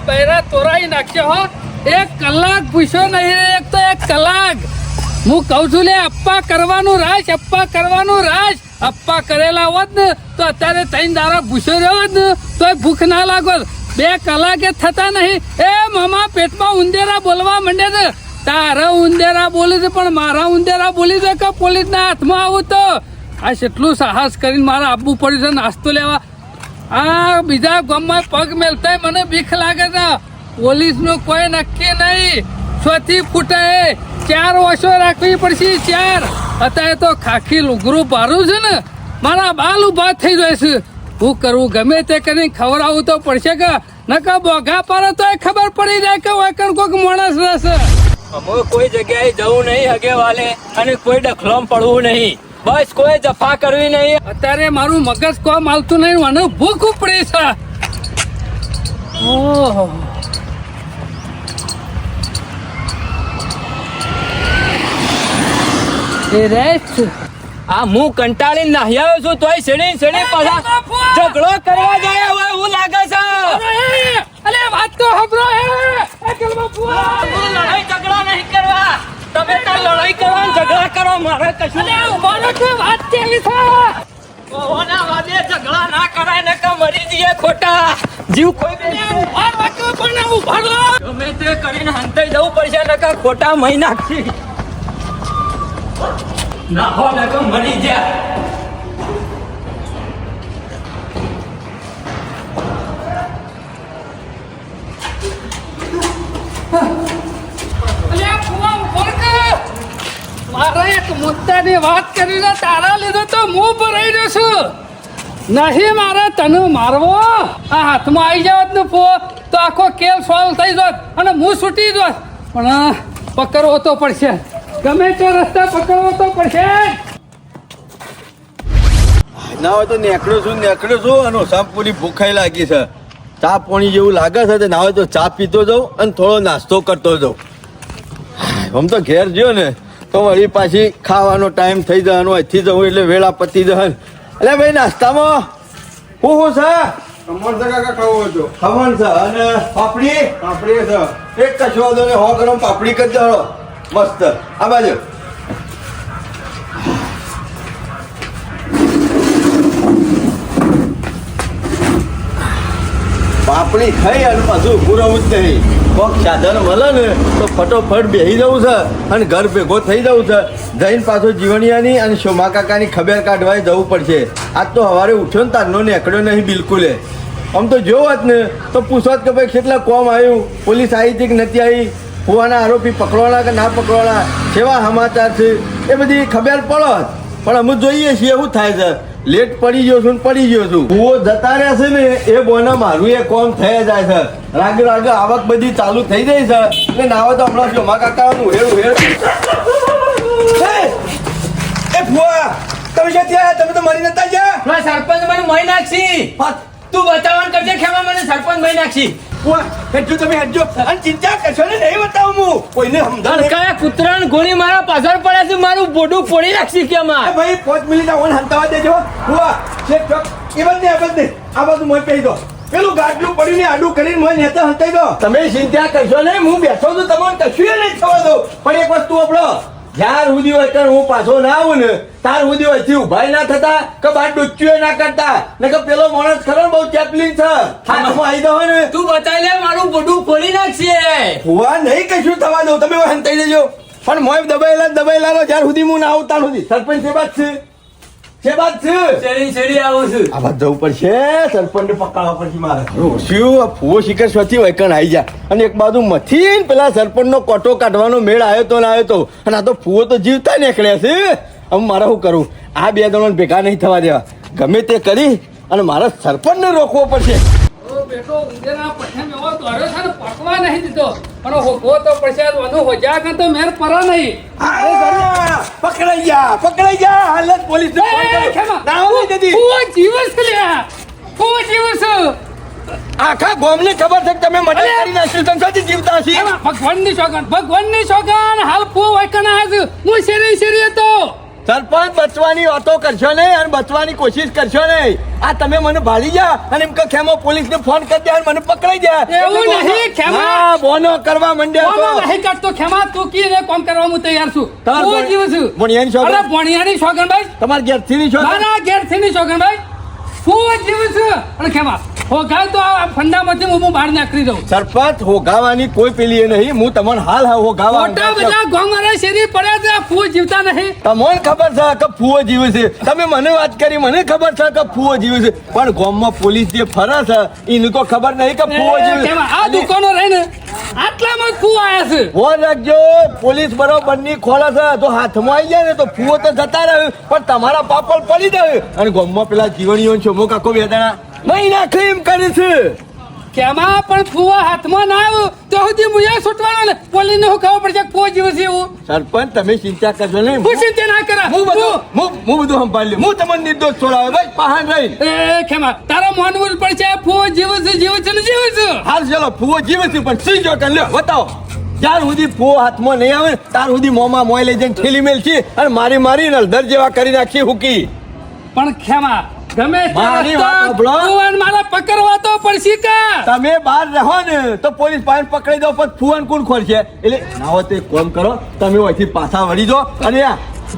મારા બૈરા તોરાઈ નાખ્યો, હો. એક કલાક પૂછ્યો નહીં એક તો એક કલાક. હું કહું છું, લે, અપ્પા કરવાનું રાજ, અપ્પા કરવાનું રાજ. અપ્પા કરેલા હોત ને, તો અત્યારે ત્રણ દારા ભૂસો રહ્યો હોત ને, તોય ભૂખ ના લાગો. બે કલાકે થતા નહીં. એ મામા, પેટમાં ઉંદેરા બોલવા માંડે છે. તારા ઉંદેરા બોલી છે, પણ મારા ઉંદેરા બોલી છે કે પોલીસના હાથમાં આવું તો? આ જેટલું સાહસ કરીને મારે આપવું પડ્યું છે, નાસ્તો લેવા. આ બીજા ગામમાં પગ મેલતા મને બીક લાગે છે. પોલીસનું કોઈ નક્કી નહીં. છથી ફૂટે ચાર ઓછો રાખવી પડશે, ચાર. અત્યારે તો ખાખી લુગરું ભારું છે ને. મારા બાલ ઊભા થઈ જાય છે. હું કરવું ગમે તે કરીને ખવડાવવું તો પડશે કે નકા બોઘા પાડે તો ખબર પડી જાય કે વાકણ કોઈક માણસ રહેશે. અમે કોઈ જગ્યાએ જવું નહીં, હગે વાલે, અને કોઈ ડખલોમ પડવું નહીં. બસ કોઈ જફા કરવી નહીં અત્યારે મારું મગજ કોમ આવતું નહીં મને ભૂખ ઉપડી છે ઓહો એ રેસ્ટ આ હું કંટાળીને નાહી આવ્યો છું તોય સીડી સીડી પાછા ઝઘડો કરવા જાય હવે એવું લાગે છે અરે વાત તો હબરો હે ઝઘડા નહીં કરવા તમે તો લડાઈ કરો ઝઘડા કરો મારે કશું ઉભારો કે વાત કેવી છે? ઓના વાદે ઝઘડા ના કરાય ને કે મરી જઈએ ખોટા. જીવ કોઈ બી ઉભાર વાતો પણ ઉભારો ગમે તે કરીને હંતાઈ જવું પડશે ને કે ખોટા મહી નાખી. ના હો ને કે મરી ગયા અલ્યા મારે એક મુદ્દાની વાત કરીને તારા લીધે તો હું ભરાઈ રહ્યો છું નહીં મારે તને મારવો. આ હાથમાં આવી જાવ ને ફો. તો આખો કેલ સોલ્વ થઈ જોત અને હું છૂટી જોત. પણ પકડવો તો પડશે. ગમે તે રસ્તા પકડવો તો પડશે. ના હોય તો નેકડો છું નેકડો છું અને સાંપુરી ભૂખાઈ લાગી છે. ચા પાણી જેવું લાગે છે ના હોય તો ચા પીતો જાઉં અને થોડો નાસ્તો કરતો જાઉં. આમ તો ઘેર જ્યો ને. તો વળી પાછી ખાવાનો ટાઈમ થઈ જવાનો અહીંથી જવું એટલે વેળા પતી જાય. એટલે ભાઈ નાસ્તામાં હું હું છે? ખમણ છે કાકા ખાવો હતો ખમણ છે અને પાપડી? પાપડી છે. એક કશો વાંધો ને હો ગરમ પાપડી કરી દો મસ્ત. આ બાજુ. પાપડી ખાઈ અને પાછું ઊભું જ નહીં. કોક સાધન મળે ને તો ફટોફટ બેસી જવું છે અને ઘર ભેગો થઈ જવું છે. જઈને પાછો જીવણિયાની અને શોમા કાકાની ખબર કાઢવા જવું પડશે. આજ તો સવારે ઉઠ્યો ને તારનો નીકળ્યો નહીં બિલકુલે. આમ તો જો હોત ને, તો પૂછવાત કે ભાઈ કેટલા કોમ આવ્યું? પોલીસ આવી હતી કે નથી આવી? હોવાના આરોપી પકડવાના કે ના પકડવાના? કેવા સમાચાર છે? એ બધી ખબર પડત પણ અમે જોઈએ છીએ એવું થાય છે? લેટ પડી ગયો છું પડી ગયો છું. કુવો જતા રહ્યા છે ને એ બોના મારું એ કોમ થઈ જાય છે. રાગે રાગે આવક બધી ચાલુ થઈ જાય છે. એટલે નાવા તો હમણાં જો મારા કાકાનું ઉહેડ ઉહેડ હે! એ ફુવા તમે જે ત્યાં તમે તો મરી નતા જ્યાં સરપંચ મને મહી નાખશી. તું બચાવવાનું કરજે ખેમા મને સરપંચ મહી નાખશી. ફુવા તમે અને ચિંતા કરશો ને નહીં બતાવું હું. કોઈને સમજાણ. કયા કૂતરાને ગોળી મારા પાછળ પડ્યા છે મારું બોડું ફોડી નાખશી કે એ ભાઈ પાંચ મિનિટ આવો હંતાવા દેજો. હુઆ શેઠ ચોક એ બંને આ બંને. આ મોય કહી દો. પેલું ગાડલું પડીને આડું કરીને મને નેતા હંતાઈ દો. તમે ચિંતા કરશો નહીં હું બેઠો છું તમારે કશું નહીં થવા દો પણ એક વસ્તુ આપણો જ્યાર સુધી હોય હું પાછો ના આવું ને તાર સુધી હોયથી ઉભાઈ ના થતા કે બાર ડુચ્ચીઓ ના કરતા. ને કે પેલો માણસ ખરો બહુ ચેપલિંગ છે. હાથમાં આવી દો ને. તું બતાવી લે મારું બધું ફોડી નાખશે. હોવા નહીં કશું થવા દઉં. તમે હંતાઈ દેજો. પણ મોય દબાયેલા દબાયેલા જ્યાર સુધી હું ના આવું ત્યાં સુધી. સરપંચ છે બાદ છે. છે બાદ છે? શેરી શેરી આવું છું. આ વાત જવું પડશે. સરપંચને પકડવા પડશે મારે. શું? આ ફૂવો શિખર સ્વથી વૈકણ આવી જા અને એક બાજુ મથી ને પેલા સરપંચનો કોટો કાઢવાનો મેળ આવ્યો તો ના આવ્યો તો. અને આ તો ફૂવો તો જીવતા નીકળ્યા છે. હવે મારે શું કરું? આ બે જણો ભેગા નહીં થવા દેવા. ગમે તે કરી અને મારે સરપંચને રોકવો પડશે. ઓ બેટો એવો છે ને પકવા નહીં દીધો. પણ હોગવો તો પડશે વધુ હોજા કે તો મેર પરા નહીં. પકડાઈ જા પકડાઈ જા હાલત પોલીસ એ, ખેમા, ફુવા જીવસ છે લ્યા. જીવસ. છે. આખા ગોમને ખબર છે કે તમે મદદ! કરી નાખ્યું તમે સાચી જીવતા છીએ ભગવાનની સોગન ભગવાનની સોગન હાલ ફુવા વાયકણ આવ્યા હું શેરી શેરી હતો. સરપંચ બચવાની વાતો કરશો નહીં અને બચવાની કોશિશ કરશો નહીં. આ તમે મને ભાળી જા અને એમ કે ખેમો પોલીસ ને ફોન કરી દે અને મને પકડાઈ જા. એવું નહીં, ખેમા. હા, બોનો કરવા માંડ્યા તો. નહીં કરતો ખેમા. તું કી ને કોમ કરવા હું તૈયાર છું? હું ભણ- જીવું છું. ભણિયાની સોગંદ? અરે ભણિયાની તમાર ઘેર ઘેરથી ની શોગન ના ઘેરથી ની શોગન ભાઈ. શું જીવ છું. અને ખેમા હોગાય તો આ ફંડામાંથી હું બહાર નાખી દઉં. સરપંચ હોગાવાની કોઈ પેલી નહીં. હું તમને હાલ હા હોગાવા મોટા બધા ગોંગરે શેરી પડ્યા છે આ ફૂ જીવતા નહીં. તમને ખબર છે કે ફુઓ જીવે છે? તમે મને વાત કરી મને ખબર છે કે ફુઓ જીવે છે. પણ ગામમાં પોલીસ જે ફરે છે એને તો ખબર નહીં કે ફુઓ જીવે છે. આ દુકાનો રહે ને આટલામાં ફૂ આયા છે? વો રાખજો પોલીસ બરોબરની ખોલે છે. તો હાથમાં આવી જાય ને તો ફુઓ તો જતા રહે પણ તમારા પાપડ પડી જાય. અને ગામમાં પેલા જીવણીઓ છોમો કાકો વેદાણા નહીં ક્લેમ કરે છે. કેમાં પણ ફૂવા હાથમાં ના આવ્યું તો સુધી મુયા છૂટવાનો ને. પોલીને હું ખબર પડશે કે જીવે છે એવું? સરપંચ તમે ચિંતા કરશો નહીં. હું ચિંતા ના કરા. હું બધું હું હું બધું સંભાળી હું તમને નિર્દોષ છોડાવે. ભાઈ પહાણ રહી. એ ખેમા તારા માનવું પડશે ફુવો જીવ છે જીવ છે ને જીવ છે હાલ ચલો ફુવો જીવ છે પણ સી જો લ્યો બતાવો. જ્યાર સુધી ફુવો હાથમાં નહીં આવે ત્યાર સુધી મોમાં મોય લઈ જઈને ઠેલી મેલ છે અને મારી મારી નલધર જેવા કરી નાખી હુકી. પણ ખેમા ગમે મારી વાત ફુવાન મારા પકડવા તો પડશે કા? તમે બહાર રહો ને તો પોલીસ પાસે પકડી દો પણ ફુવાન કોણ ખોલશે? એટલે ના હોય તો કામ કરો તમે અહીંથી પાછા વળી દો અને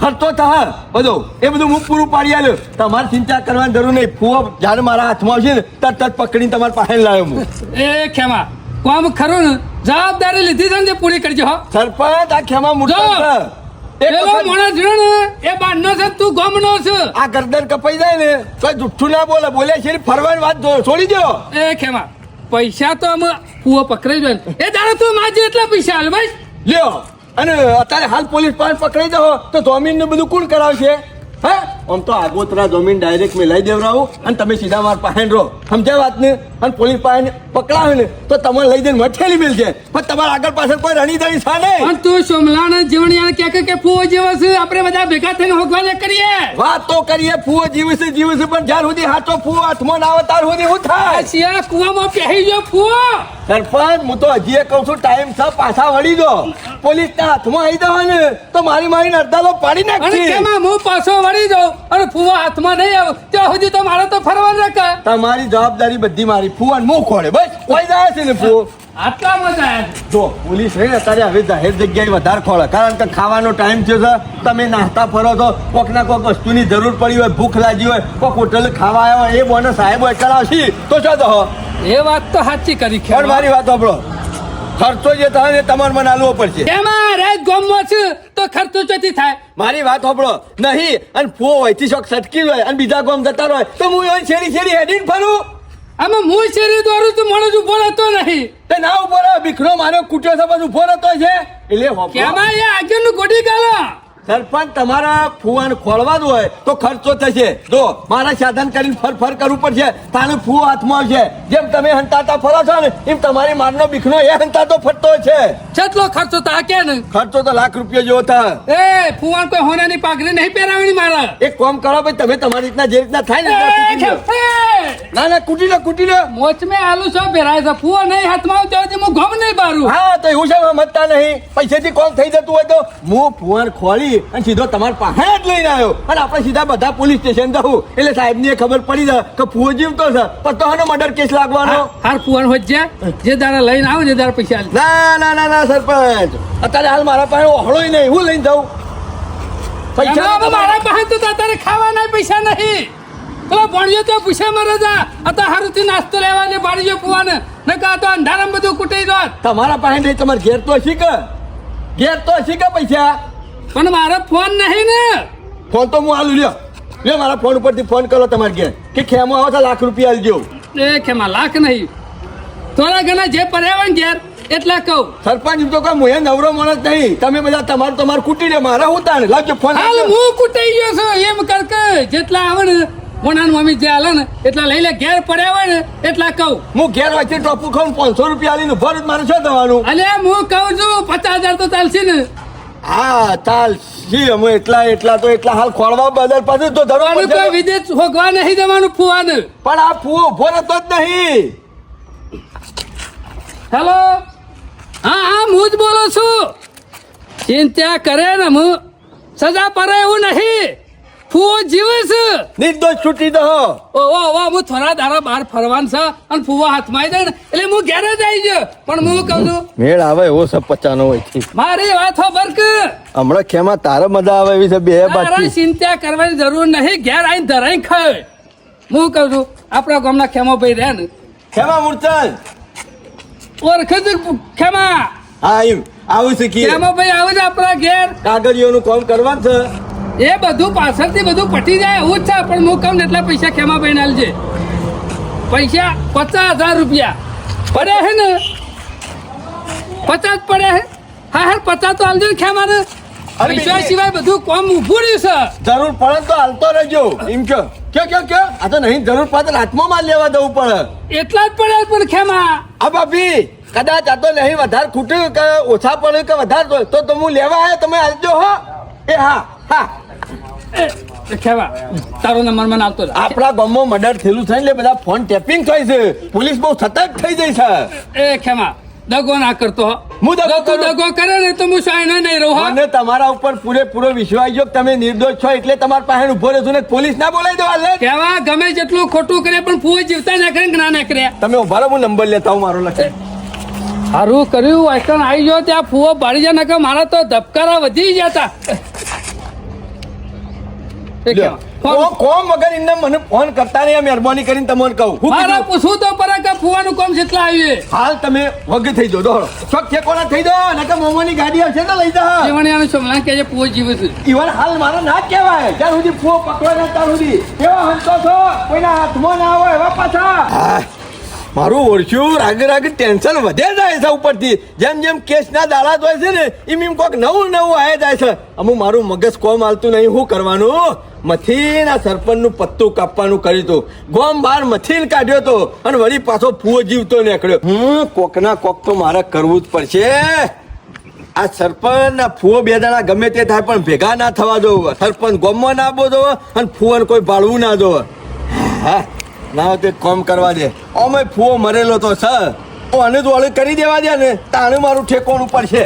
ખર્ચો થા બધો એ બધું હું પૂરું પાડી આલ્યો. તમારે ચિંતા કરવાની જરૂર નહીં. ફુવો જ્યારે મારા હાથમાં આવશે ને તરત તરત પકડીને તમારા પાસે લાવ્યો હું. એ ખેમા કોમ ખરું ને. જવાબદારી લીધી છે ને પૂરી કરજો સરપંચ આ ખેમા મોટો પેલો માણસ રહ્યો ને એ બારનો છે તું ગામનો છે. આ ગરદન કપાઈ જાય ને તો જુઠ્ઠું ના બોલે બોલે છે ફરવાની વાત છોડી દો એ ખેમા પૈસા તો અમે કુવો પકડાઈ જાય. એ દાડો તું માજે એટલા પૈસા હાલ ભાઈ. લ્યો અને અત્યારે હાલ પોલીસ પાસે પકડાઈ દો તો જમીન ને બધું કોણ કરાવશે? હે? આમ તો આગોતરા જમીન ડાયરેક્ટ મેં લઈ દેવડાવું અને તમે સીધા માર પાસે રહો. સમજાય વાત ને અને પોલીસ પાસે પકડાવે ને તો તમારે લઈ જઈને મઠેલી મિલ છે. પણ તમારા આગળ પાછળ કોઈ રણી દણી છે નહીં. પણ તું સોમલાને જીવણી કે કે કે ફૂવો જેવો છે આપણે બધા ભેગા થઈને હોગવા દે કરીએ. વાત તો કરીએ ફૂવો જીવે છે જીવે છે પણ જ્યાં સુધી હાથો ફૂવો હાથમાં ના આવે ત્યાર સુધી હું થાય. શિયા કુવામાં પહેરી ગયો ફૂવો. સરપંચ હું તો હજી એ કહું છું ટાઈમ છે પાછા વળી દો પોલીસ ના હાથમાં આવી દો ને તો મારી મારી અડધાલો પાડી નાખી કેમાં હું પાછો વળી જાઉં? અને ફુવા હાથમાં નહીં આવે ત્યાં સુધી તો મારે તો ફરવા ના કા તમારી જવાબદારી બધી મારી ફુવાન મું ખોડે બસ. કોઈ જાય છે ને ફુવો? આટલા મજા આવ્યા જો પોલીસ રહી ને અત્યારે હવે જાહેર જગ્યાએ વધારે ખોળે કારણ કે ખાવાનો ટાઈમ છે. સર તમે નાસ્તા ફરો છો કોક ના કોક વસ્તુની જરૂર પડી હોય ભૂખ લાગી હોય કોક હોટલ ખાવા આવ્યા હોય એ બોને સાહેબ હોય કરાવશી. તો શું તો એ વાત તો સાચી કરી પણ મારી વાત સાંભળો. ખર્ચો જે થાય ને તમારે મને આલવો પડશે. એમાં રાત ગામમાં છે તો ખર્ચો ચોથી થાય? મારી વાત સાંભળો. નહીં અને ફો હોયથી શોખ સટકી હોય અને બીજા ગામ જતા હોય તો હું એ શેરી શેરી હેડીને ફરું? આમાં હું શેરી દોરું તો માણસ ઊભો રહેતો નહીં. તે ના ઊભો રહ્યો ભીખનો મારો કુટ્યો છે બધું ઊભો રહેતો છે. એટલે. કેમાં એ આગળનું ગોડી ગાલો સરપંચ તમારા ફુવાને ખોળવાનું હોય તો ખર્ચો થશે. જો મારા સાધન કરીને ફર ફર કરવું પડશે. તાણે ફૂ હાથમાં આવશે. જેમ તમે હંતાતા ફરો છો ને એમ તમારી મારનો બીખનો એ હંતાતો ફરતો છે. કેટલો ખર્ચો તો કે ને. ખર્ચો તો લાખ રૂપિયા જેવો થા એ ફુવાન કોઈ હોનાની પાઘડી નહીં પહેરાવણી મારા. એક કામ કરો ભાઈ તમે તમારી રીતના જે રીતના થાય ને ના ના કુટી લો કુટી લો. મોચ મે આલુ છો પહેરાય છે. ફુવા નહીં હાથમાં આવતો હોય હું ગમ નહીં બારું. હા તો એવું છે મતતા નહીં. પૈસેથી કોમ થઈ જતું હોય તો હું ફુવાન ખોળી અને સીધો તમારા પાસે જ લઈને આવ્યો. અને આપણે સીધા બધા પોલીસ સ્ટેશન જવું એટલે સાહેબની ખબર પડી જાય કે ફુઓ જીવતો છે. પણ તો આનો મર્ડર કેસ લાગવાનો. હાર ફુવાન હોય જા જે દાડા લઈને આવો જે દાડા પૈસા ના ના ના ના સરપંચ. અત્યારે હાલ મારા પાસે ઓહળો નહીં. હું લઈને જાઉં. પૈસા મારા પાસે તો તારે ખાવાના પૈસા નહીં. પેલો ભણ્યો તો પૂછે મારે જા. આ તો હારુંથી નાસ્તો લેવા ને બાળીયો ફુવાને ને કા તો અંધારામાં બધું કૂટી દોત તમારા પાસે નહીં તમારે ઘેર તો શીખ કે? ઘેર તો શીખ કે પૈસા? પણ મારો ફોન નહીં ને. ફોન તો હું આલું લ્યો. લ્યો મારા ફોન ઉપરથી ફોન કરો તમારે ઘેર. કે ખેમો આવો તો લાખ રૂપિયા આલજો. એ ખેમા લાખ નહીં. થોડા ઘણા જે પડ્યા ને ઘેર એટલા કહું. સરપંચ તો કહો હું નવરો માણસ નહીં. તમે બધા તમારું તમારું કૂટી લે મારા હું તાણ? લાવજો ફોન. હાલ હું કૂટાઈ ગયો છું એમ કર કે જેટલા આવે ને મોનાનું મમ્મી જે હાલે ને એટલા લઈ લે. ઘેર પડ્યા હોય ને એટલા કહું. હું ઘેર વચ્ચે ટોપુ ખાઉં પાંચસો રૂપિયા આલીને ભરત મારે શું થવાનું? અલે હું કહું છું પચાસ હજાર તો ચાલશે ને. હા ચાલ જી અમે એટલા એટલા તો એટલા હાલ ખોળવા બદલ. પાછું તો ધરવાનું કોઈ વિદેશ હોગવા નહીં દેવાનું ફુવાને. પણ આ ફૂવો ઊભો રહેતો જ નહીં. હેલો હા હા હું જ બોલું છું. ચિંતા કરે ને હું. સજા પડે એવું નહીં. ફૂવો જીવે છે. નિર્દોષ છૂટી દો ઓવો ઓવો હું થોડા દારા બહાર ફરવાન છે અને ફૂવા હાથમાં આવી જાય ને એટલે હું ઘેર જ આવી જાય પણ હું કહું છું? મેળ આવે એવો સબ પચાનો હોય છે મારી વાત ખબર કે. હમણાં ખેમાં તારે મજા આવે એવી છે બે બાકી ચિંતા કરવાની જરૂર નહીં ઘેર આવીને ધરાઈ ખાય. હું કહું છું આપણા ગામના ખેમો ભાઈ રહે ને. ખેમા મૂર્તન ઓળખે છે ખેમા. હા એમ. આવું શીખીએ. ખેમા ભાઈ આવે છે આપણા ઘેર. કાગળિયોનું કામ કરવાનું છે. એ બધું પાછળથી બધું પટી જાય એવું જ છે પણ હું કહું ને એટલા પૈસા ખેમા ભાઈ આલજે. પૈસા પચાસ હજાર રૂપિયા. પડે હે ને? પચાસ પડે હે? હા હા પચાસ તો આલજો ને ખેમાને. અરે પૈસા. સિવાય બધું કોમ ઉભું રહ્યું છે. જરૂર પડે તો હાલતો રહેજો. એમ કે કે કે કે આ તો નહીં જરૂર પડે હાથમાં માલ લેવા દઉં પડે. એટલા જ પડે પણ ખેમા. આ ભાભી કદાચ આ તો નહીં વધારે ખૂટ્યું કે ઓછા પડ્યું કે વધારે તો- તો હું લેવા આવ્યો તમે હાલજો હો. એ હા હા. ખેમા તારો નંબર મને આવતો. આપણા ગામમાં મર્ડર થયેલું છે એટલે બધા ફોન ટેપિંગ થાય છે પોલીસ બહુ સતર્ક થઈ જાય છે એ ખેમા દગો ના કરતો હું દગો તું દગો કરે ને તો હું નહીં રહું. મને તમારા ઉપર પૂરેપૂરો વિશ્વાસ જો તમે નિર્દોષ છો એટલે તમારા પાસે ઊભો રહેશો ને પોલીસ ના બોલાવી દેવા જ. કેવા ગમે જેટલું ખોટું કરે પણ ફૂ જીવતા ના કરે ના ના કરે તમે ઊભા રહો હું નંબર લેતા હું મારો લખે સારું કર્યું આઈકન આવી ગયો ત્યાં ફૂવો પાડી જાય નકર મારા તો ધબકારા વધી જતા? કોમ? કોમ વગર એમને મને ફોન કરતા નહીં આ મહેરબાની કરીને તમને કહું. હું પૂછવું તો પર કે ફૂવાનું કોમ આવ્યું હાલ તમે વગ થઈ જાઓ દોડો. શોખ ઠેકોણા થઈ જાઓ નકર મોમોની ગાડી આવશે તો લઈ જા જીવણિયાનું સોમલા કે જે ફૂવો જીવે છે. ઈવન હાલ મારો ના કહેવાય. જ્યાં સુધી ફૂ પકડવા ને ત્યાં સુધી. કેવા હંતો છો કોઈના હાથમાં ના હોય એવા પાછા. મારું ઓળખ્યું રાગે રાગે ટેન્શન વધે જાય છે ઉપરથી. જેમ જેમ કેસના દાડા હોય છે ને એમ એમ કોઈક નવું નવું આવે જાય છે. અમુક મારું મગજ કોમ હાલતું નહીં શું કરવાનું? મથીન સરપંચનું પત્તું કાપવાનું કર્યું હતું. ગોમ બહાર મથીન કાઢ્યો તો અને વળી પાછો ફૂવો જીવતો નીકળ્યો. હું કોકના કોક તો મારે કરવું જ પડશે. આ સરપંચ ના ફૂવો બે દાડા ગમે તે થાય પણ ભેગા ના થવા દો. સરપંચ ગોમમાં ના આપો દો અને ફુવાને કોઈ ભાળવું ના દો. હા, ના તે કોમ કરવા દે. ઓમે ફૂવો મરેલો તો સર તો આને તો અલગ કરી દેવા દે ને તાણે મારું ઠેકોણ ઉપર છે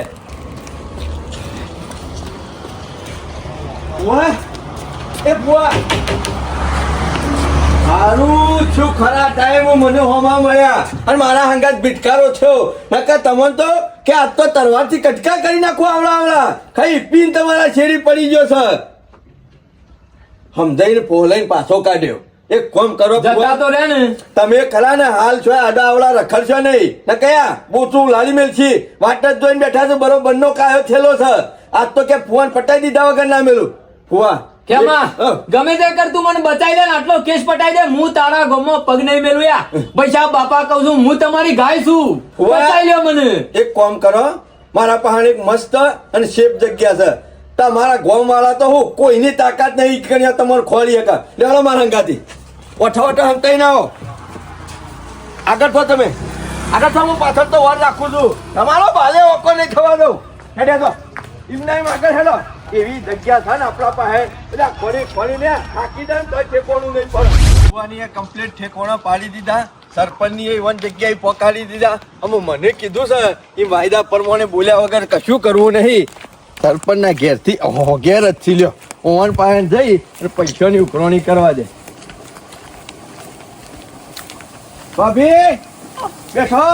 ફુવા? એ ફુવા સારું છું ખરા ટાઈમ મને હોમાં મળ્યા. અને મારા હંગાત ભીટકારો થયો નકર તમને તો કે આજ તો તરવારથી કટકા કરી નાખો આવડા આવડા. ખાઈ પીન તમારા શેરી પડી ગયો છે. સમજાઈને પોલાઈને પાછો કાઢ્યો. એક કોમ કરો તો રે ને તમે ખરા ને હાલ છો આડા આવડા રખડશો નહીં. ને કયા બોચું લાલી મેલ છી વાટ જોઈને બેઠા છો બરોબર નો કાયો થયેલો છે. આજ તો કે ફોન પટાઈ દીધા વગર ના મેલું. ફુવા. ગમે તે કર તું મને બચાવી દે ને આટલો કેસ પટાઈ દે હું તારા ગમો પગ નહીં મેળવ્યા પૈસા બાપા કહું છું હું તમારી ગાય છું. બચાવી લ્યો મને. એક કામ કરો મારા પહાણ એક મસ્ત અને સેફ જગ્યા છે. તમારા ગોમ વાળા તો હું કોઈની તાકાત નહીં કરી તમારે ખોલી હકા. લેવડો મારા હંગાથી. ઓઠા ઓઠા હંકાઈ ના આવો આગળ થો તમે. આગળ થો હું પાછળ તો વાર રાખું છું. તમારો ભાલે ઓકો નહીં થવા દઉં. હેડે તો એમ આગળ હેડો એવી જગ્યા છે ને આપણા પાસે. બધા ખોલી ખોલીને હાકી દે તો ઠેકોણું નહીં પડે. ભગવાનીએ કમ્પ્લીટ ઠેકોણા પાડી દીધા. સરપંચની એ વન જગ્યાએ પકાડી દીધા. અમે મને કીધું છે, એ વાયદા પ્રમાણે બોલ્યા વગર કશું કરવું નહીં. સરપંચના ઘેરથી ઘેર જ થી લ્યો. ઓવન પાસે જઈ અને પૈસાની ઉકરણી કરવા દે. ભાભી, બેઠો.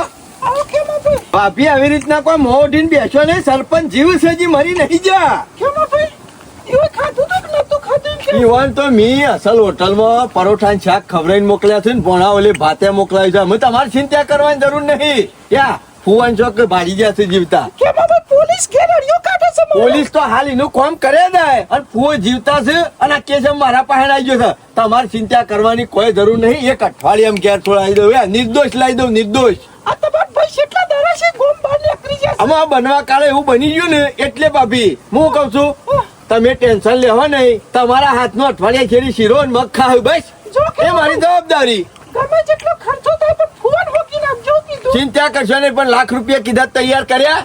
ભાભી આવી રીતના કોઈ મોઢીને બેસો નહીં. સરપંચ જીવ છે મરી નહીં જા. ઈવન તો મી અસલ હોટલમાં પરોઠા શાક ખવડાવીને મોકલ્યા છે ને ભોણા ઓલી ભાતે મોકલાવી છે. અમે તમારે ચિંતા કરવાની જરૂર નહીં. યા ફુવાન ચોક ભાડી ગયા છે જીવતા. પોલીસ તો હાલ એનું કામ કરે દે અને ફુવો જીવતા છે અને કેસમ કેસ મારા પાસે આવી ગયો છે. તમારે ચિંતા કરવાની કોઈ જરૂર નહીં. એક અઠવાડિયે એમ ઘેર છોડાવી દઉં નિર્દોષ લાવી દઉં નિર્દોષ. આમાં બનવા કાળે એવું બની ગયું ને એટલે ભાભી હું કઉ છું તમે ટેન્શન લેવા નહીં તમારા હાથનો અઠવાડિયા ખેરી શીરો મગ ખાવ બસ. એ મારી જવાબદારી. ચિંતા કરશો નહીં પણ લાખ રૂપિયા કીધા તૈયાર કર્યા?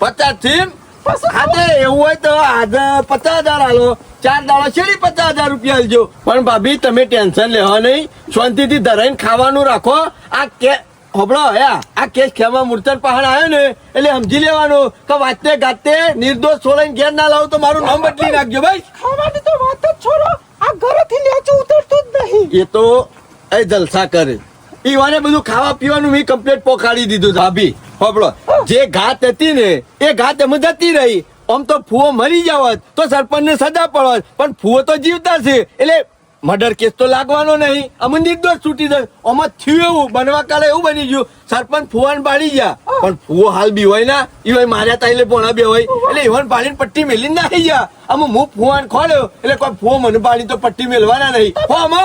પચાસથી? આજે એવું હોય તો આજે પચાસ હજાર હાલો ચાર દાડા છેડી પચાસ હજાર રૂપિયા હાલજો પણ ભાભી તમે ટેન્શન લેવા નહીં શાંતિથી ધરાઈને ખાવાનું રાખો. આ કે હોબળો આ કેસ ખેમા મૂર્તન પહાડ આવ્યો ને એટલે સમજી લેવાનું કે વાતે ગાતે નિર્દોષ છોડીને ઘેર ના લાવું તો મારું નામ બદલી નાખજો ભાઈ. ખાવાની તો વાત જ છોડો. આ ઘરેથી લેચું ઉતરતું જ નહીં. એ તો એ જલસા કરે. ઈવાને બધું ખાવા પીવાનું મેં કમ્પ્લીટ પોખાડી દીધું ભાભી હોબળો જે ઘાત હતી ને એ ઘાત એમ જતી રહી. આમ તો ફૂવો મરી જાવત તો સરપંચ ને સજા પડત. પણ ફૂવો તો જીવતા છે. એટલે મર્ડર કેસ તો લાગવાનો નહીં. અમે નિર્દોષ છૂટી જાય. આમાં થયું એવું. બનવા કાલે એવું બની ગયું. સરપંચ ફુવાન પાડી ગયા. પણ ફુવો હાલ બી હોય ના એ હોય માર્યા તા એટલે પોણા બે હોય. એટલે ઈવન પાડીને પટ્ટી મેલી નાખી ગયા. આમ હું ફુવાન ખોલ્યો એટલે કોઈ ફુવો મને પાડી તો પટ્ટી મેલવાના નહીં. હો અમે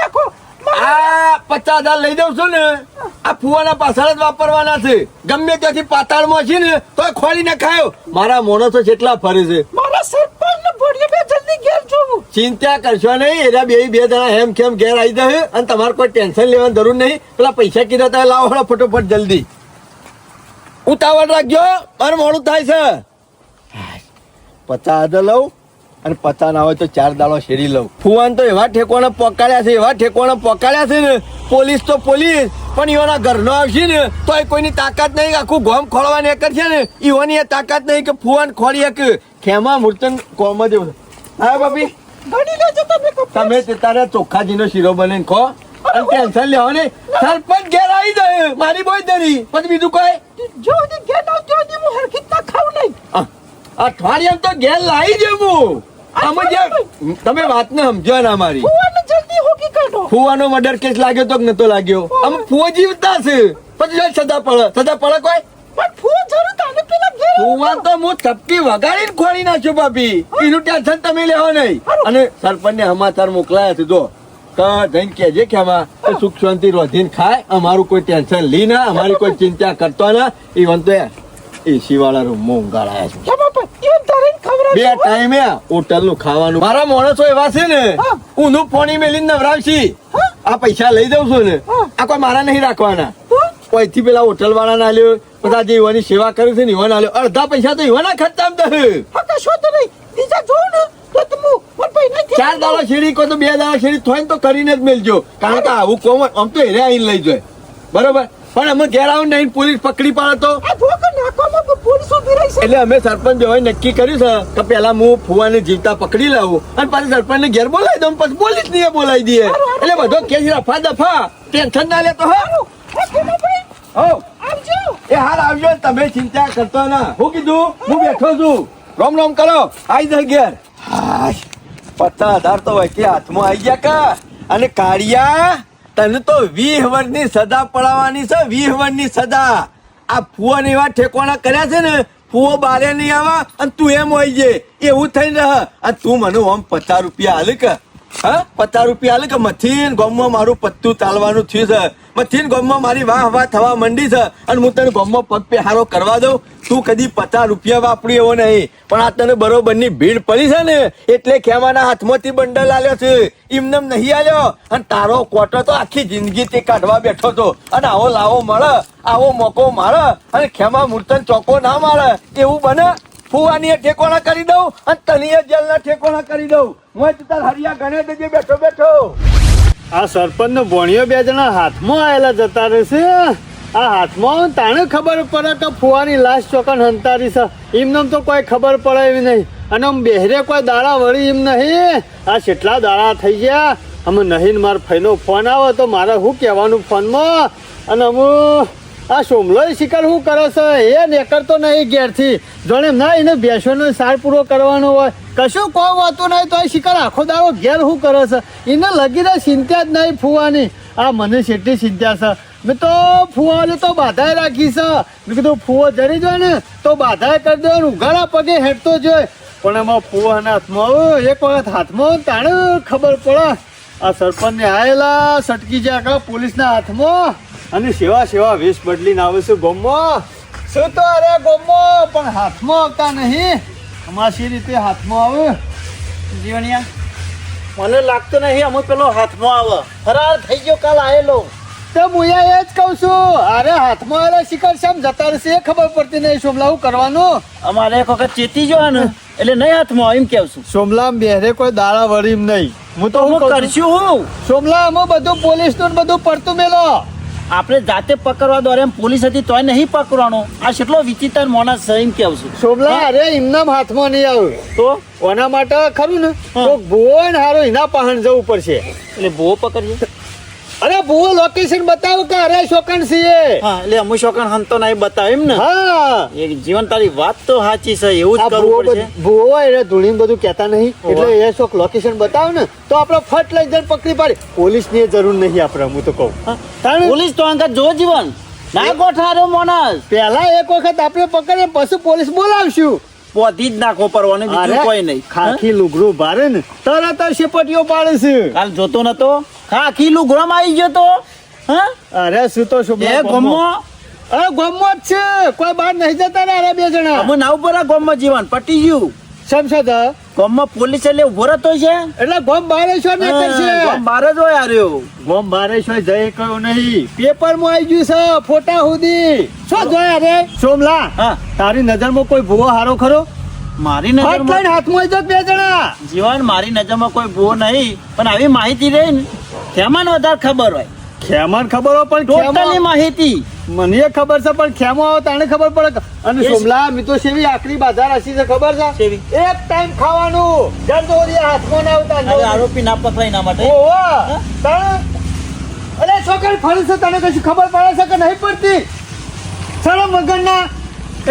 નાખો. આ પચાસ હજાર લઈ દઉં છું ને આ ફુવાના પાછળ જ વાપરવાના છે. ગમે ત્યાંથી પાતાળમાં છે ને તો ખોલી નાખાયો. મારા માણસો જેટલા ફરે છે. મારા સરપંચ જોવું ચિંતા કરશો નહીં, એના બે બે જણા હેમ ખેમ ઘેર આવી જશે અને તમારે કોઈ ટેન્શન લેવાની જરૂર નહીં. પેલા પૈસા કીધા તમે લાવો હળો ફટોફટ જલ્દી. ઉતાવળ રાખજો, મારે મોડું થાય છે. પચાસ હજાર લઉં અને પચાસ ના હોય તો ચાર દાડો શેરી લઉં. ફુવાન તો એવા ઠેકોણા પકડ્યા છે, એવા ઠેકોણા પકડ્યા છે ને. પોલીસ તો પોલીસ, પણ એવાના ઘરનો આવશે ને તો એ કોઈની તાકાત નહીં. આખું ગોમ ખોળવાની એક છે ને. ઈવાની એ તાકાત નહીં કે ફુવાન ખોળી એક ખેમા મૂર્તન કોમ જ એવું હા બાપી ગણી લેજો તમે. તમે તે તારા ચોખ્ખાજીનો શીરો બને ખો. અને ટેન્શન લેવો ને સરપંચ ઘેર આવી જાય. મારી બોય દરી પછી બીજું કોઈ? જો દી ઘેર ના જો દી હું હરખી ના ખાવ નહીં. અઠવાડિયામાં તો ઘેર લાવી અમે જે તમે સમજો ના મારી. જલ્દી હોકી કાઢો. ફુવાનો મર્ડર કેસ લાગ્યો તો નતો લાગ્યો? અમે ફુવો જીવતા છે પછી સદા પડે. સદા પડે કોઈ? પણ ફોન જરૂર પેલા તો હું ચપટી વગાડીને ખોલી નાખ્યો ભાભી. એનું ટેન્શન તમે લેવો નહીં. અને સરપંચને સમાચાર મોકલાયા છે જો. જઈને કહેજે કે આમાં સુખ શાંતિ રોધીને ખાય. અમારું કોઈ ટેન્શન લી ના અમારી કોઈ ચિંતા કરતો ના. ઈવન તો એસી વાળા રૂમ ઊંઘાડાયા છે. કેમ બાપા ઈવન તારીને ખવડાવજો. બે ટાઈમે હોટલનું ખાવાનું. મારા માણસો એવા છે ને હા. ઊનું પોણી મેલીને નવરાવશી. આ પૈસા લઈ જાઉં છું ને. આ કોઈ મારા નહીં રાખવાના. તો? પેલા હોટલ વાળા ના લ્યો બધા જે યુવાની સેવા કરે છે ને ઈવાન આલ્યો અડધા પૈસા તો યુવાના ખર્ચા તો શું તો નહીં બીજા જોઉં ને તો તમે પણ ભાઈ નહીં ચાર દાડા શેરી કો તો બે દાડા શેરી થોય ને તો કરીને જ મેલજો. કારણ કે આવું કોમ આમ તો હેરે આવીને લઈ જાય. બરોબર? પણ અમે ઘેર આવું નહીં પોલીસ પકડી પાડે તો. એટલે અમે સરપંચ હોય નક્કી કર્યું છે કે પેલા હું ફુવાને જીવતા પકડી લાવું અને પાછી સરપંચ ને ઘેર બોલાવી દઉં પછી પોલીસ ને બોલાવી દઈએ. એટલે બધો કેસ રફા દફા. ટેન્શન ના લેતો હો. આવજો. એ હાલ આવજો તમે ચિંતા કરતો ના. હું કીધું હું બેઠો છું. રોમ રોમ કરો. આઈ જાય ઘેર. હાય, પચાસ તો હોય કે હાથમાં આવી ગયા કા? અને કાળિયા તને તો વીસ વર્ષની સદા પડાવવાની છે વીસ વર્ષની સદા આ ફુવા ને એવા ઠેકોણા કર્યા છે ને ફુઓ બારે નહીં આવા અને તું એમ હોય છે એવું થઈને રહ. અને તું મને આમ પચાસ રૂપિયા હાલ કે. હા? પચાસ રૂપિયા હાલે કે મથીન ગોમમાં મારું પત્તું ચાલવાનું થયું છે. મથીન ગોમમાં મારી વાહ વાહ થવા માંડી છે. અને હું તને ગોમમાં પગ પે હારો કરવા દઉં. તું કદી પચાસ રૂપિયા વાપરી એવો નહીં. પણ આ તને બરોબરની ભીડ પડી છે ને, એટલે ખેમાના હાથમાંથી બંડલ આલ્યો છે. એમને નહીં આલ્યો. અને તારો કોટો તો આખી જિંદગી તે કાઢવા બેઠો તો અને આવો લાવો મળે. આવો મોકો મારે. અને ખેમા મૂર્તન ચોકો ના મારે. એવું બને. ફુવાની ઠેકોણા કરી દઉં અને તનીએ જેલના ઠેકોણા કરી દઉં. હું જ હરિયા ગણે દેજે બેઠો બેઠો. આ સરપંચ નો ભણ્યો બે જણા હાથમાં આવેલા જતા રહેશે આ હાથમાં તાણે ખબર પડે કે ફુવાની લાશ ચોકન હંતારી છે. એમને તો કોઈ ખબર પડે એવી નહીં. અને આમ બેહરે કોઈ દાડા વળી એમ નહીં આ કેટલા દાડા થઈ ગયા અમે નહીં મારા ફઈનો ફોન આવે તો મારે શું કહેવાનું ફોનમાં? અને અમુ આ સોમલો શિકાર શું કરે છે? એ નેકરતો નહીં ઘેરથી. જોણે ના એને બેસવાનો સાર પૂરો કરવાનો હોય. કશું કોઈ હોતું નહીં તો એ શિકાર આખો દાડો ઘેર શું કરે છે? એને લગીને ચિંતા જ નહીં ફૂવાની. આ મને શેઠી ચિંતા છે. મેં તો ફૂવાને તો બાધાએ રાખી છે. મેં કીધું, ફૂવો જરી જાય ને, તો બાધાએ કરી દો ઉઘાડા પગે હેઠતો જોઈ પણ એમાં ફૂવાના હાથમાં એક વખત હાથમાં તાણે ખબર પડે. આ સરપંચને આવેલા સટકી જાય પોલીસના હાથમાં. અને સેવા સેવા વેશ બદલીને આવે છે ગોમો. શું તો અરે ગોમો પણ હાથમાં આવતા નહીં. અમાસી રીતે હાથમાં આવે. જીવણિયા મને લાગતું નહીં અમુક પેલો હાથમાં આવે. ફરાર થઈ ગયો કાલ આવેલો તો હું એ જ કહું છું અરે હાથમાં આવેલો શિખર શામ જતા રહેશે એ ખબર પડતી નહીં સોમલા હું કરવાનું? અમારે એક વખત ચેતી જવાનું એટલે નહીં હાથમાં એમ કેવું છું. સોમલા બેહરે કોઈ દાડા વળી નહીં. હું તો હું. કરશું હું? સોમલા અમે બધું પોલીસનું બધું પડતું મેલો. આપણે જાતે પકડવા દોરે એમ પોલીસ હતી તોય નહીં પકડવાનો. આ કેટલો વિચિત્ર મોના સહીમ કેવું છું. સોમલા અરે એમના હાથમાં નહીં આવ્યું તો? ઓના માટે ખરું ને? તો ભૂવો ને હારો એના પહાણ જવું પડશે. એટલે બહુ પકડીએ અરે ભૂવો લોકેશન બતાવો કે અરે શોકન સીએ. હા એટલે અમુ શોકન હંતો નહીં બતાવ એમ ને. હા. એક જીવન તારી વાત તો સાચી છે એવું જ કરવું પડશે. ભૂવો એને ધૂળીને બધું કહેતા નહીં. એટલે એ શોક લોકેશન બતાવ ને તો આપણે ફટ લઈ જઈને પકડી પાડી. પોલીસની જરૂર નહીં આપણે હું તો કહું. પોલીસ તો અંગત જો જીવન. ના ગોઠારો મોનસ. પહેલા એક વખત આપણે પકડીએ પછી પોલીસ બોલાવશું. પોધી જ નાખો પરવાનું બીજું કોઈ નહીં. ખાખી લુગડું ભારે ને તરત શેપટીઓ પાડે છે. કાલ જોતો નતો? ખાખી ગોમ આવી ગયો તો? હા? અરે શું તો શું એ ગોમો? અરે ગોમો જ છે. કોઈ બહાર નહીં જતા ને અરે બે જણા. અમે નાવ પર ગોમો જીવન પટી ગયું. સમસદ ગમમાં પોલીસ એટલે ઊભો રહેતો છે? એટલે ગમ બારેશ્વર ને કરશે ગોમ બારે જ હોય આર્યો ગોમ બારેશ્વર જઈ કયો નહીં. પેપરમાં આવી ગયું છે ફોટા સુધી. શું જોયા રે? સોમલા હા. તારી નજરમાં કોઈ ભૂવો હારો ખરો? મારી નજર હાથમાં જ બે જણા. જીવન મારી નજરમાં કોઈ ભૂવો નહીં. પણ આવી માહિતી રહી ને. ખેમાન વધારે ખબર હોય. ખેમાન ખબર હોય પણ ટોટલી માહિતી. મને ખબર છે પણ ખેમો આવે તાણે ખબર પડે અને સોમલા મી તો સેવી આકરી બાજાર હસી છે ખબર છે? એક ટાઈમ ખાવાનું. જરદોરી હાથમાં ના આવતા આરોપી ના પકડાય ના માટે? ઓહો! તાણે અરે છોકરી ફરી છે તને કશું ખબર પડે છે કે નહીં પડતી? સડો મગનના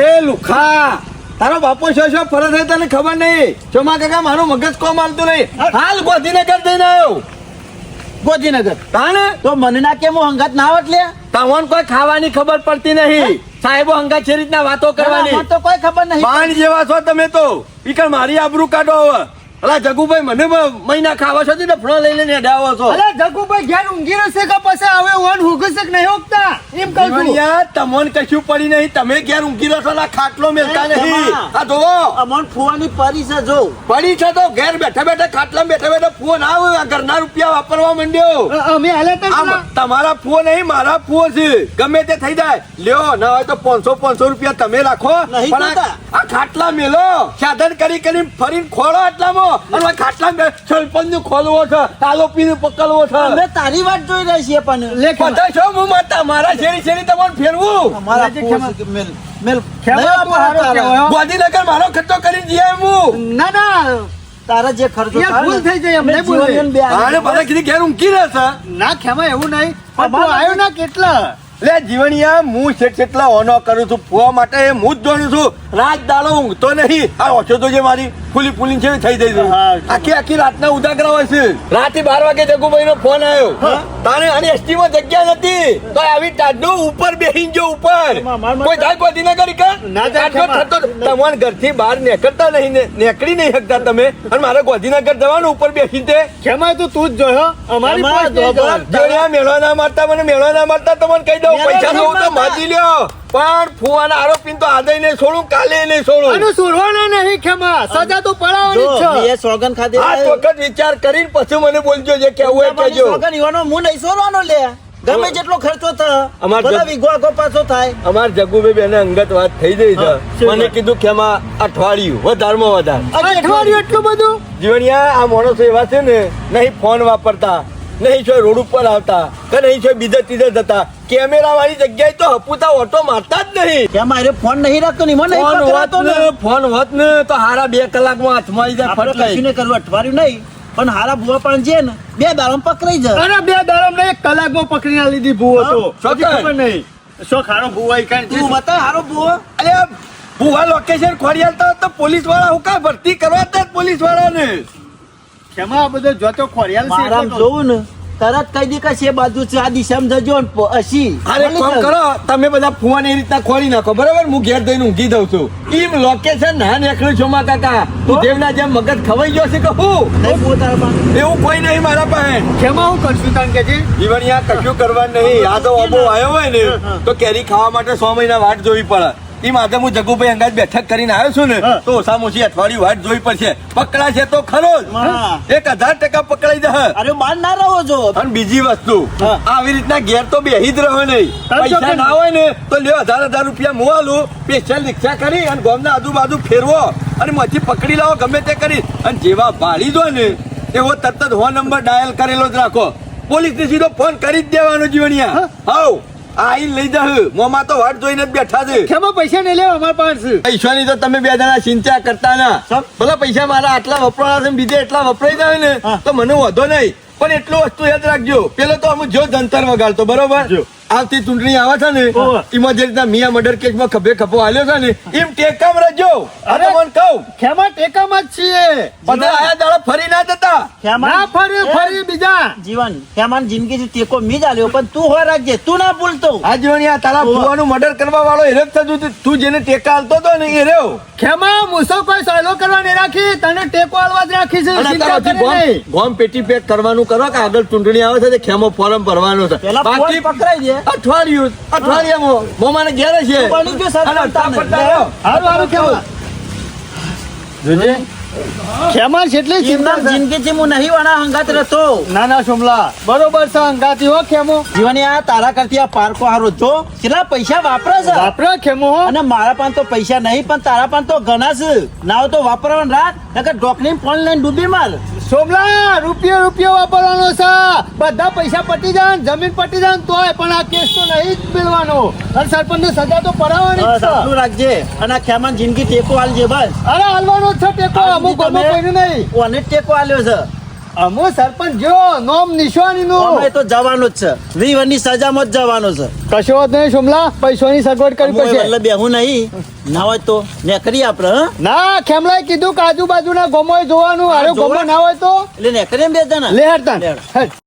એ લુખા તારો બાપો શું છો ફરજ તને ખબર નહીં? ચોમા કાકા મારું મગજ કોમ હાલતું નહીં. હાલ ગોધીનગર જઈને આવ્યો ગોધીનગર તાણે? તો મને ના કેમ હંગાત ના આવત લે? તમને કોઈ ખાવાની ખબર પડતી નહીં। સાહેબો હંગાત છે રીતના વાતો કરવાની। મને તો કોઈ ખબર નહીં બાણ જેવા છો તમે તો। ઈકણ મારી આબરૂ કાઢો હવે। અલા જગુભાઈ મને મહિના ખાવા છો ને ફળો લઈ લઈને અડાવો છો. અલા જગુભાઈ ઘેર ઊંઘી રહેશે કે પછી હવે ઓન હુગશે કે નહીં ઉગતા એમ કહું છું. યાર તમોન કશું પડી નહીં. તમે ઘેર ઊંઘી રહેશો છો ખાટલો મેલતા નહીં. આ જોવો અમોન ફુવાની પરી છે જો. પડી છે તો ઘેર બેઠા બેઠા ખાટલા બેઠા બેઠા ફોન આવે. આ ઘરના રૂપિયા વાપરવા માંડ્યો. અમે હાલે તો તમારા ફુઓ નહીં મારા ફુઓ છે. ગમે તે થઈ જાય. લ્યો ના હોય તો પાંચસો પાંચસો રૂપિયા તમે રાખો. પણ આ- ખાટલા મેલો. સાધન કરી કરી ફરીને ખોળો આટલામાં. અને ખાટલા સરપંચનું ખોલવો છે તાલોપી નું પકડવો છે. અમે તારી વાત જોઈ રહી છીએ પણ લે ખેમા. બધા છો હું માતા મારા શેરી શેરી તમને ફેરવું. ગાંધીનગર મારો ખર્ચો કરી દઈએ હું. ના ના તારા જે ખર્ચો થાય ભૂલ થઈ જાય, અમને ભૂલ આને બધા કીધી ઘેર ઊંઘી રહેશે. ના ખેમા એવું નહીં. પણ આવ્યો ના કેટલા? લે જીવણિયા હું છે કેટલા ઓનો કરું છું. ફુવા માટે હું જ જોડું છું. રાત દાડો ઊંઘતો નહીં. આ ઓછો તો જે મારી ફૂલી ફૂલી છે થઈ જઈ છે. આખી આખી રાતના ઉદાગરા હોય છે. રાતે બાર વાગે જગુભાઈ નો ફોન આવ્યો. તારે અને એસટી માં જગ્યા નથી. તો આવી ટાડો ઉપર બેસી જો ઉપર. કોઈ જાય કોઈ ના કરી કા? ના ખેમા. થતો તમારા ઘરથી બહાર નીકળતા નહીં નીકળી નહીં શકતા તમે. અને મારે ગોધીનગર જવાનું ઉપર બેસી તે. કેમ તું તું જ જોયો? અમારી ખેમા, પોસ્ટ નહીં ધોબા. જોવાની. જોડ્યા મેળો ના મારતા મને મેળો ના મારતા તમને કહી દઉં પૈસા દઉં તો માજી લ્યો. પણ ફુવાના આરોપી તો આદય નહીં છોડું કાલે નહીં છોડું. અને છોડવાના નહીં ખેમા. સજા તો પડાવવાની છે. એ સોગન ખાધી આ વખત વિચાર કરીને પછી મને બોલજો જે કેવું હોય કેજો સોગન ઈવાનો હું નહીં છોડવાનો લે. ગમે જેટલો ખર્ચો થાય અમાર વીઘો આગો પાછો થાય. અમાર જગુભાઈ બેને અંગત વાત થઈ ગઈ છે. મને કીધું કે એમાં અઠવાડિયું વધારમાં વધારે. અઠવાડિયું એટલું બધું? જીવણિયા આ માણસો એવા છે ને નહીં ફોન વાપરતા. નહીં છો રોડ ઉપર આવતા કે નહીં છો બીજે ત્રીજે જતા. કેમેરા વાળી જગ્યાએ તો હપુતા ઓટો મારતા જ નહીં. કેમ મારે ફોન નહીં રાખતો નહીં મને ફોન હોત ને ને. ફોન હોત ને તો હારા બે કલાકમાં હાથમાં આવી જાય ફરક કશું કરવું અઠવાડિયું નહીં. પણ હારા ભૂવા પણ છે ને બે દાડમ પકડાઈ જાય. અરે બે દાડમ એક કલાકમાં પકડી ના લીધી ભૂવો તો. ખબર નહીં. શું ખારો ભૂવા કાઈ તું બતાવ હારો ભૂવો? અરે ભૂવા લોકેશન ખોડી આલતા તો પોલીસવાળા હું કાંઈ ભરતી કરવા જ પોલીસ વાળાને આ બધો જોતો ખોરિયાલ છે? જોઉં ને તરત કહી દે કે છે બાજુ છે આ દિશામાં જજો ને અસી અરે કામ કરો તમે બધા ફુવાને એ રીતના ખોલી નાખો બરાબર? હું ઘેર જઈને ઊંઘી દઉં છું. ઈમ લોકેશન ના નીકળ્યું છો માં કાકા. તું દેવના જેમ મગજ ખવાઈ ગયો છે કે હું. એવું કોઈ નહીં મારા પાસે. ખેમા હું કરશું તાન કે જીવન જીવણિયા કશું કરવા નહીં. આ તો અબો આવ્યો હોય ને તો કેરી ખાવા માટે સો મહિના વાટ જોવી પડે. ઈ માટે હું જગુભાઈ અંગાજ બેઠક કરીને આવ્યો છું ને તો ઓછામાં ઓછી અઠવાડિયું વાટ જોઈ પડશે. પકડાશે તો ખરો જ. એક હજાર ટકા પકડાઈ જશે. અરે બહાર ના રહો છો. અને બીજી વસ્તુ આવી રીતના ઘેર તો બેહી જ રહ્યો નહીં. પૈસા ના હોય ને તો લ્યો હજાર હજાર રૂપિયા હું આલું સ્પેશિયલ રિક્ષા કરી અને ગામના આજુબાજુ ફેરવો. અને માંથી પકડી લાવો ગમે તે કરી. અને જેવા ભાળી દો ને એવો તરત જ હો નંબર ડાયલ કરેલો જ રાખો. પોલીસ ને સીધો ફોન કરી જ દેવાનો જીવણિયા. હાઉ. આઈ લઈ જા મોમાં તો વાટ જોઈને જ બેઠા છે. ખેમો પૈસા નહીં લેવા અમાર પાસે. પૈસાની તો તમે બે જણા ચિંતા કરતા ના. ભલે પૈસા મારા આટલા વપરાણા છે બીજે એટલા વપરાઈ જાય ને તો મને વધો નહીં. પણ એટલું વસ્તુ યાદ રાખજો. પેલો તો અમુક જો જંતર વગાડતો બરોબર? જો. આવતી ચૂંટણી આવે છે ને એમાં જે રીતના મિયા મર્ડર કેસમાં ખભે ખભો આલ્યો છે ને એમ ટેકામ રજો અરે. મને કહું ખેમા ટેકામાં જ છીએ. બધા આયા દાડા ફરી ના જતા. ખેમા ફરી ફરી બીજા. જીવન ખેમાન જિંદગી ટેકો મી જ આલ્યો પણ તું હોય રાખજે તું ના ભૂલતો. આ જીવન આ તારા. ફુવાનું મર્ડર કરવા વાળો એ થતું તું જેને ટેકા આલતો હતો ને એ રહ્યો. ખેમા મુસો કોઈ સહેલો કરવા ને રાખી તને ટેકો આલવા જ રાખી છે. ગોમ- ગોમ પેટી પેક કરવાનું કરો કે આગળ ચૂંટણી આવે છે તે ખેમો ફોરમ ભરવાનો છે. બાકી પકડાઈ દે. અઠવાડિયું અઠવાડિયામાં મોમાને ઘેરે છે. જોજે. જેટલી ચિંતા. હું નહીં વાળા હંગાત રહેતો. ના ના સોમલા બરોબર છે અંગાતી હો ખેમો જીવન આ તારા કરતી આ પાર્કો હારો જો કેટલા પૈસા વાપરે છે? વાપરો ખેમો અને મારા પાસે તો પૈસા નહીં પણ તારા પાસે તો ઘણા છે. ના તો વાપરવાનું રાખ નકર ડોકની ફોન લઈને ડૂબી માર. સોમલા રૂપિયો રૂપિયો વાપરવાનો છે. બધા પૈસા પટી જાય જમીન પટી જાય તોય પણ આ કેસ તો નહીં જ મિલવાનો અને સરપંચ સજા તો પડાવવાની જ છે. આટલું રાખજે. અને આ ખેમાન જિંદગી ટેકો આલજે બસ. અરે હાલવાનો જ છે ટેકો અમુક ગમે કોઈને નહીં. કોને ટેકો આલ્યો છે? અમુક સરપંચ જો નોમ નિશાની અમે તો જવાનો જ છે. વીસ વર્ષની સજામાં જ જવાનો છે. કશો વાત નહીં શુમલા પૈસાની સગવડ કરવી અમોય પડશે. એટલે બેહું નહીં. ના હોય તો નેકરી આપણે ના ખેમલાએ કીધું કે આજુબાજુના ગોમોય જોવાનું અરે. ગોમો ના હોય તો? એટલે નેકરી બે જણા? લે. હેડ